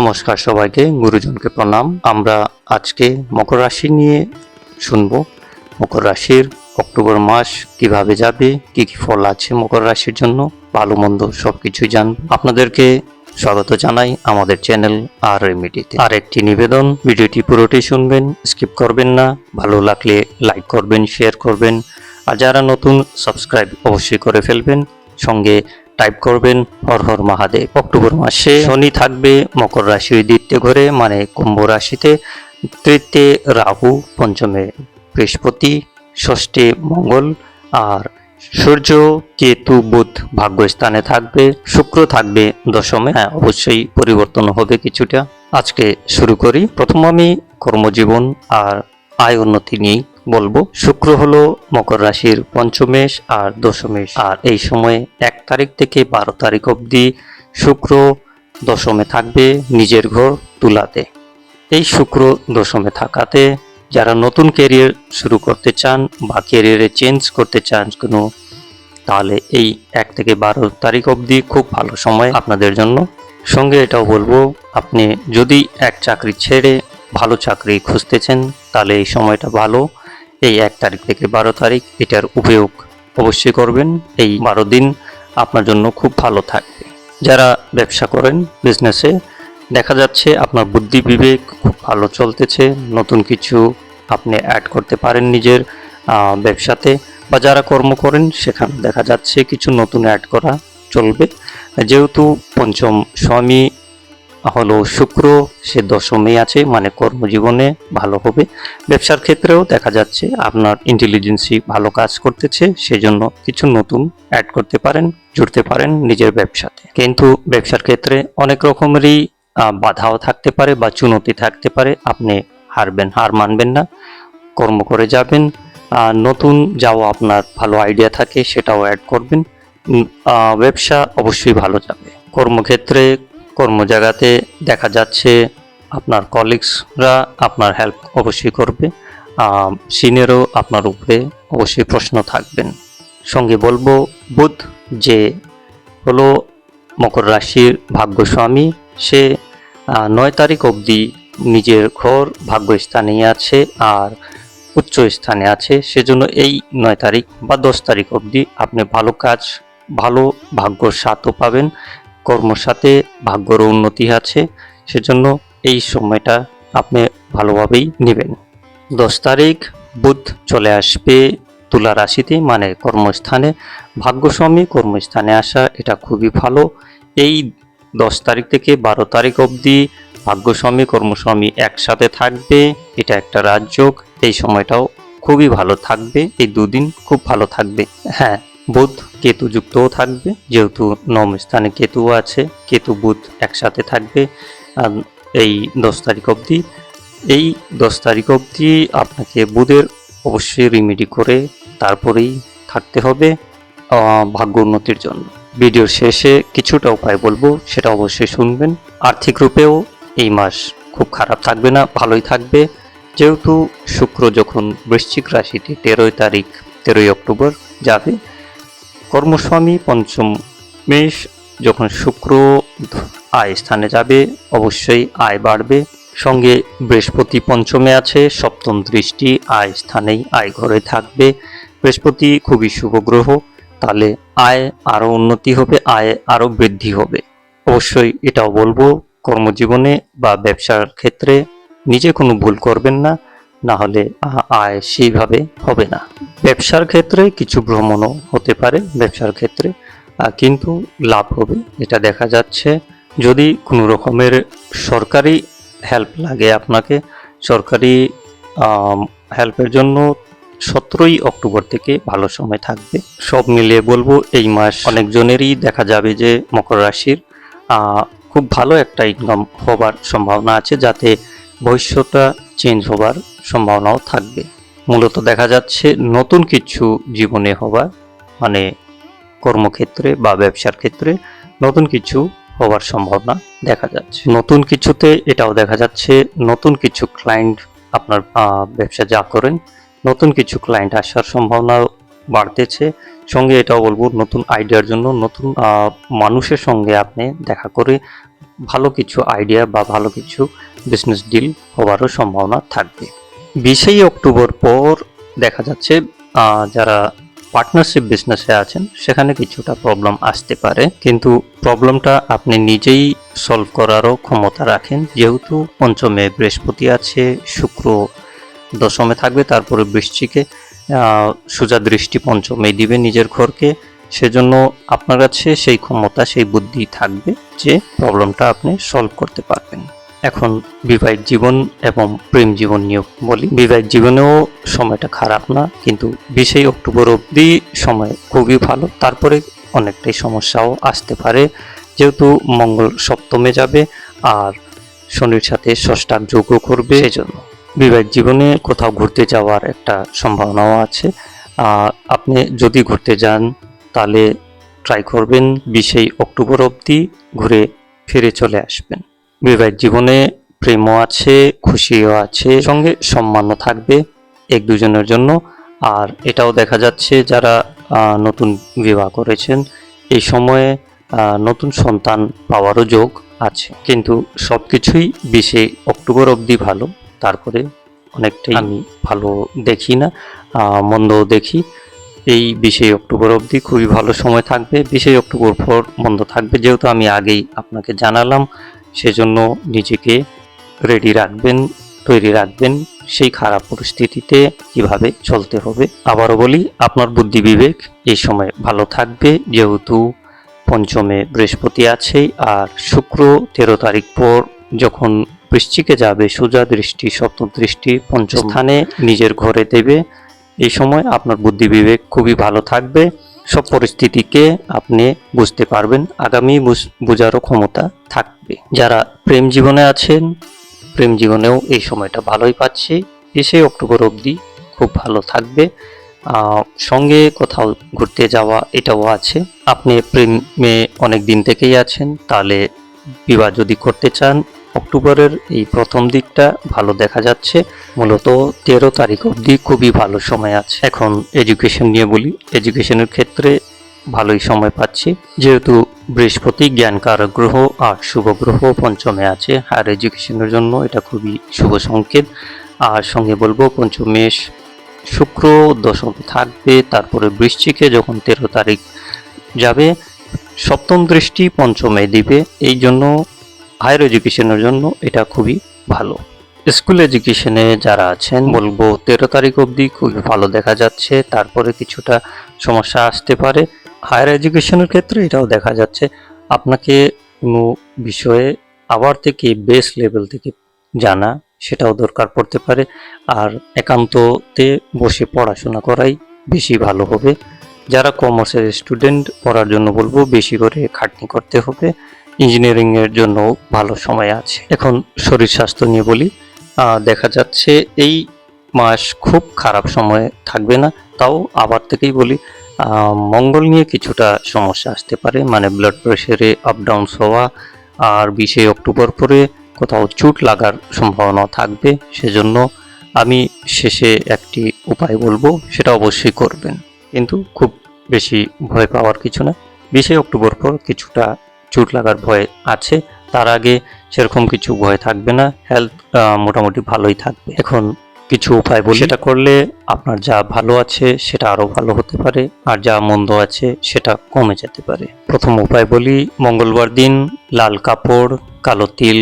নমস্কার সবাইকে, গুরুজনকে প্রণাম। আমরা আজকে মকর রাশি নিয়ে শুনব। মকর রাশির অক্টোবর মাস কীভাবে যাবে, কি কি ফল আছে মকর রাশির জন্য ভালো মন্দ সব কিছুই জানব। আপনাদেরকে স্বাগত জানাই আমাদের চ্যানেল আর রেমিডিতে। আর একটি নিবেদন, ভিডিওটি পুরোটি শুনবেন, স্কিপ করবেন না। ভালো লাগলে লাইক করবেন, শেয়ার করবেন। আর যারা নতুন, সাবস্ক্রাইব অবশ্যই করে ফেলবেন। সঙ্গে টাইপ করবেন হর হর মহাদেব। অক্টোবর মাসে শনি থাকবে, মকর রাশির দ্বিতীয় ঘরে মানে কুম্ভ রাশিতে। তৃতীয় রাহু, পঞ্চমে বৃহস্পতি, ষষ্ঠে মঙ্গল, আর সূর্য, কেতু, বুধ ভাগ্যস্থানে থাকবে। শুক্র থাকবে দশমে হ্যাঁ অবশ্যই পরিবর্তন হবে কিছুটা। আজকে শুরু করি। প্রথম আমি কর্মজীবন আর আয় উন্নতি নিয়েই। বলব, শুক্র হলো মকর রাশির পঞ্চমেশ আর দশমেশ আর এই সময়ে এক তারিখ থেকে বারো তারিখ অবধি শুক্র দশমে থাকবে নিজের ঘর তুলাতে। এই শুক্র দশমে থাকাতে যারা নতুন ক্যারিয়ার শুরু করতে চান বা ক্যারিয়ারে চেঞ্জ করতে চান কোনো, তাহলে এই এক থেকে বারো তারিখ অবধি খুব ভালো সময় আপনাদের জন্য। সঙ্গে এটাও বলব, আপনি যদি এক চাকরি ছেড়ে ভালো চাকরি খুঁজতেছেন, তাহলে এই সময়টা ভালো। এই এক তারিখ থেকে বারো তারিখ এটার উপয়োগ অবশ্যই করবেন। এই বারো দিন আপনার জন্য খুব ভালো থাকবে। যারা ব্যবসা করেন বিজনেসে দেখা যাচ্ছে আপনার বুদ্ধি বিবেক খুব ভালো চলতেছে, নতুন কিছু আপনি অ্যাড করতে পারেন নিজের ব্যবসাতে বা যারা কর্ম করেন সেখানে দেখা যাচ্ছে কিছু নতুন অ্যাড করা চলবে। যেহেতু পঞ্চম স্বামী হলো শুক্র সে দশমে আছে মানে কর্মজীবনে ভালো হবে। ব্যবসার ক্ষেত্রেও দেখা যাচ্ছে আপনার ইন্টেলিজেন্সি ভালো কাজ করতেছে, সেজন্য কিছু নতুন অ্যাড করতে পারেন, জুড়তে পারেন নিজের ব্যবসাতে। কিন্তু ব্যবসার ক্ষেত্রে অনেক রকমেরই বাধাও থাকতে পারে বা চুনতি থাকতে পারে। আপনি হারবেন, হার মানবেন না, কর্ম করে যাবেন। নতুন যাও আপনার ভালো আইডিয়া থাকে, সেটাও অ্যাড করবেন। ব্যবসা অবশ্যই ভালো যাবে। কর্মক্ষেত্রে কর্মজায়গাতে দেখা যাচ্ছে আপনার কলিগসরা আপনার হেল্প অবশ্যই করবে সিনিয়রও আপনার উপরে অবশ্যই প্রশ্ন থাকবেন। সঙ্গে বলব, বুধ যে হলো মকর রাশির ভাগ্যস্বামী, সে নয় তারিখ অবধি নিজের ঘর ভাগ্যস্থানেই আছে আর উচ্চ স্থানে আছে, সেজন্য এই নয় তারিখ বা দশ তারিখ অবধি আপনি ভালো কাজ, ভালো ভাগ্য স্বাদও পাবেন। কর্মর সাথে ভাগ্যর উন্নতি আছে, সেজন্য এই সময়টা আপনি ভালোভাবেই নেবেন। দশ তারিখ বুধ চলে আসবে তুলা রাশিতে মানে কর্মস্থানে। ভাগ্যস্বামী কর্মস্থানে আসা, এটা খুবই ভালো। এই দশ তারিখ থেকে বারো তারিখ অবধি ভাগ্যস্বামী কর্মস্বামী একসাথে থাকবে, এটা একটা রাজযোগ। এই সময়টাও খুবই ভালো থাকবে, এই দুদিন খুব ভালো থাকবে। হ্যাঁ বুধ কেতু যুক্তও থাকবে, যেহেতু নম স্থানে কেতু আছে, কেতু বুধ একসাথে থাকবে এই দশ তারিখ অবধি। এই দশ তারিখ অবধি আপনাকে বুধের অবশ্যই রিমেডি করে তারপরেই থাকতে হবে ভাগ্য উন্নতির জন্য। ভিডিওর শেষে কিছুটা উপায় বলব, সেটা অবশ্যই শুনবেন। আর্থিক রূপেও এই মাস খুব খারাপ থাকবে না, ভালোই থাকবে। যেহেতু শুক্র যখন বৃশ্চিক রাশিতে তেরোই তারিখ, তেরোই অক্টোবর যাবে কর্মস্বামী পঞ্চম মেষ, যখন শুক্র আয় স্থানে যাবে, অবশ্যই আয় বাড়বে। সঙ্গে বৃহস্পতি পঞ্চমে আছে, সপ্তম দৃষ্টি আয় স্থানেই আয় ঘরে থাকবে। বৃহস্পতি খুবই শুভ গ্রহ, তাহলে আয় আরও উন্নতি হবে, আয় আরও বৃদ্ধি হবে। অবশ্যই এটাও বলব, কর্মজীবনে বা ব্যবসার ক্ষেত্রে নিজে কোনো ভুল করবেন না না হলে আয় সেইভাবে হবে না। ব্যবসার ক্ষেত্রে কিছু ভ্রমণও হতে পারে ব্যবসার ক্ষেত্রে কিন্তু লাভ হবে। এটা দেখা যাচ্ছে যদি কোনো রকমের সরকারি হেল্প লাগে আপনাকে, সরকারি হেল্পের জন্য সতেরোই অক্টোবর থেকে ভালো সময় থাকবে। সব মিলিয়ে বলব এই মাস অনেকজনেরই দেখা যাবে যে মকর রাশির খুব ভালো একটা ইনকাম হবার সম্ভাবনা আছে যাতে ভবিষ্যৎটা চেঞ্জ হবার সম্ভাবনাও থাকবে। মূলত দেখা যাচ্ছে নতুন কিছু জীবনে হবার মানে কর্মক্ষেত্রে বা ব্যবসার ক্ষেত্রে নতুন কিছু হওয়ার সম্ভাবনা দেখা যাচ্ছে। নতুন কিছুতে এটাও দেখা যাচ্ছে নতুন কিছু ক্লায়েন্ট আপনার ব্যবসা যা করেন, নতুন কিছু ক্লায়েন্ট আসার সম্ভাবনা বাড়তেছে। সঙ্গে এটাও বলব, নতুন আইডিয়ার জন্য নতুন মানুষের সঙ্গে আপনি দেখা করে ভালো কিছু আইডিয়া বা ভালো কিছু বিজনেস ডিল হওয়ারও সম্ভাবনা থাকবে। বিশেই অক্টোবর পর দেখা যাচ্ছে যারা পার্টনারশিপ বিজনেসে আছেন, সেখানে কিছুটা প্রবলেম আসতে পারে। কিন্তু প্রবলেমটা আপনি নিজেই সলভ করারও ক্ষমতা রাখেন। যেহেতু পঞ্চমে বৃহস্পতি আছে, শুক্র দশমে থাকবে, তারপরে বৃষ্টিকে সোজা দৃষ্টি পঞ্চমে দিবে নিজের ঘরকে। সেজন্য আপনার কাছে সেই ক্ষমতা, সেই বুদ্ধি থাকবে যে প্রবলেমটা আপনি সলভ করতে পারবেন। এখন বিবাহিক জীবন এবং প্রেম জীবন নিয়ে বলি। বিবাহিক জীবনেও সময়টা খারাপ না, কিন্তু বিশেই অক্টোবর অবধি সময় খুবই ভালো। তারপরে অনেকটাই সমস্যাও আসতে পারে। যেহেতু মঙ্গল সপ্তমে যাবে আর শনির সাথে ষষ্ঠাক যোগও করবে। সেজন্য বিবাহিত জীবনে কোথাও ঘুরতে যাওয়ার একটা সম্ভাবনাও আছে। আর আপনি যদি ঘুরতে যান, তাহলে ট্রাই করবেন বিশেই অক্টোবর অবধি ঘুরে ফিরে চলে আসবেন। বিবাহিত জীবনে প্রেমও আছে খুশিও আছে সঙ্গে সম্মানও থাকবে এক দুজনের জন্য। আর এটাও দেখা যাচ্ছে যারা নতুন বিবাহ করেছেন এই সময়ে নতুন সন্তান পাওয়ারও যোগ আছে। কিন্তু সব কিছুই বিশে অক্টোবর অবধি ভালো তারপরে অনেকটাই আমি ভালো দেখি না মন্দও দেখি। এই বিশে অক্টোবর অবধি খুবই ভালো সময় থাকবে বিশে অক্টোবর পর বন্ধ থাকবে যেহেতু আমি আগেই আপনাকে জানালাম সেজন্য নিজেকে রেডি রাখবেন তৈরি রাখবেন সেই খারাপ পরিস্থিতিতে কীভাবে চলতে হবে। আবারও বলি আপনার বুদ্ধি বিবেক এই সময় ভালো থাকবে। যেহেতু পঞ্চমে বৃহস্পতি আছে আর শুক্র তেরো তারিখ পর যখন বৃশ্চিকে যাবে সোজা দৃষ্টি সপ্তম দৃষ্টি পঞ্চম স্থানে নিজের ঘরে দেবে। এই সময় আপনার বুদ্ধি বিবেক খুবই ভালো থাকবে। সব পরিস্থিতিকে আপনি বুঝতে পারবেন। আগামী বুঝ- বোঝারও ক্ষমতা থাকবে। যারা প্রেম জীবনে আছেন, প্রেম জীবনেও এই সময়টা ভালোই পাচ্ছি। এসে অক্টোবর অবধি খুব ভালো থাকবে। সঙ্গে কোথাও ঘুরতে যাওয়া এটাও আছে। আপনি প্রেমে অনেক দিন থেকেই আছেন, তাহলে বিবাহ যদি করতে চান অক্টোবরের এই প্রথম দিকটা ভালো দেখা যাচ্ছে। মূলত তেরো তারিখ অবধি খুবই ভালো সময় আছে। এখন এডুকেশন নিয়ে বলি এডুকেশনের ক্ষেত্রে ভালোই সময় পাচ্ছি। যেহেতু বৃহস্পতি জ্ঞানকারক গ্রহ আর শুভ গ্রহ পঞ্চমে আছে। হায়ার এডুকেশনের জন্য এটা খুবই শুভ সংকেত। আর সঙ্গে বলব পঞ্চমেশ শুক্র দশমে থাকবে, তারপরে বৃশ্চিকে যখন তেরো তারিখ যাবে, সপ্তম দৃষ্টি পঞ্চমে দিবে। এই জন্য হায়ার এডুকেশনের জন্য এটা খুবই ভালো। স্কুল এডুকেশনে যারা আছেন, বলব তেরো তারিখ অবধি খুবই ভালো দেখা যাচ্ছে, তারপরে কিছুটা সমস্যা আসতে পারে। হায়ার এডুকেশনের ক্ষেত্রে এটাও দেখা যাচ্ছে, আপনাকে কোনো বিষয়ে আবার থেকে বেস লেভেল থেকে জানা সেটাও দরকার পড়তে পারে, আর একান্ততে বসে পড়াশোনা করাই বেশি ভালো হবে। যারা কমার্সের স্টুডেন্ট পড়ার জন্য বলব বেশি করে খাটনি করতে হবে। ইঞ্জিনিয়ারিং এর জন্য ভালো সময় আছে। এখন শরীর স্বাস্থ্য নিয়ে বলি দেখা যাচ্ছে এই মাস খুব খারাপ সময় থাকবে না। তাও আবার থেকেই বলি মঙ্গল নিয়ে কিছুটা সমস্যা আসতে পারে মানে ব্লাড প্রেশারে আপ ডাউন হওয়া আর বিশে অক্টোবর পরে কোথাও চুট লাগার সম্ভাবনা থাকবে। সেজন্য আমি শেষে একটি উপায় বলব, সেটা অবশ্যই করবেন। কিন্তু খুব বেশি ভয় পাওয়ার কিছু না। বিশে অক্টোবর পর কিছুটা চোট লাগার ভয় আছে, তার আগে সেরকম কিছু ভয় থাকবে না হেলথ মোটামুটি ভালোই থাকবে। এখন কিছু উপায় বলি। সেটা করলে আপনার যা ভালো আছে সেটা আরও ভালো হতে পারে, আর যা মন্দ আছে সেটা কমে যেতে পারে। প্রথম উপায় বলি, মঙ্গলবার দিন লাল কাপড়, কালো তিল,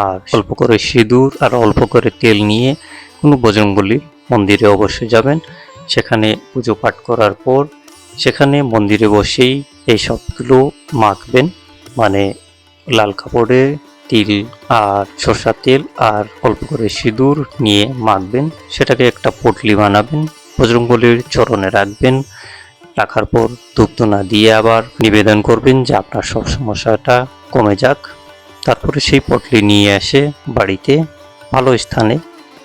আর অল্প করে সিঁদুর, আর অল্প করে তেল নিয়ে কোনো বজরঙ্গলি মন্দিরে অবশ্যই যাবেন। সেখানে পুজো পাঠ করার পর সেখানে মন্দিরে বসেই এই সবগুলো মাখবেন। মানে লাল কাপড়ে, তিল আর সরষার তেল আর অল্প করে সিঁদুর নিয়ে মাখবেন। সেটাকে একটা পটলি বানাবেন বজরঙ্গলির চরণে রাখবেন। রাখার পর ধূপধুনা দিয়ে আবার নিবেদন করবেন যে আপনার সব সমস্যাটা কমে যাক। তারপরে সেই পটলি নিয়ে এসে বাড়িতে ভালো স্থানে,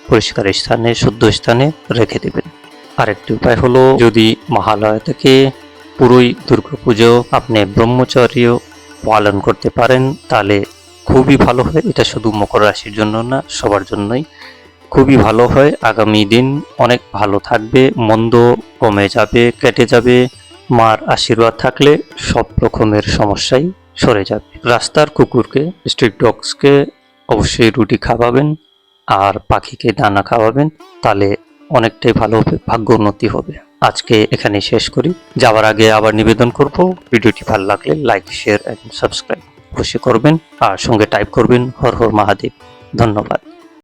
পরিষ্কার স্থানে, শুদ্ধ স্থানে রেখে দেবেন। আরেকটি উপায় হলো, যদি মহালয়া থেকে পুরোই দুর্গাপুজো, আপনি ব্রহ্মচর্য পালন করতে পারেন, তাহলে খুবই ভালো হয়। এটা শুধু মকর রাশির জন্য না, সবার জন্যই খুবই ভালো হয়। আগামী দিন অনেক ভালো থাকবে, মন্দ কমে যাবে, কেটে যাবে। মার আশীর্বাদ থাকলে সব রকমের সমস্যাই সরে যাবে। রাস্তার কুকুরকে, স্ট্রিট ডগসকে অবশ্যই রুটি খাওয়াবেন, আর পাখিকে দানা খাওয়াবেন, তাহলে অনেকটাই ভালো হবে ভাগ্য উন্নতি হবে। আজকে এখানে শেষ করি। যাওয়ার আগে আবার নিবেদন করব, ভিডিওটি ভালো লাগলে লাইক শেয়ার এন্ড সাবস্ক্রাইব অবশ্যই করবেন আর সঙ্গে টাইপ করবেন হর হর মহাদেব। ধন্যবাদ।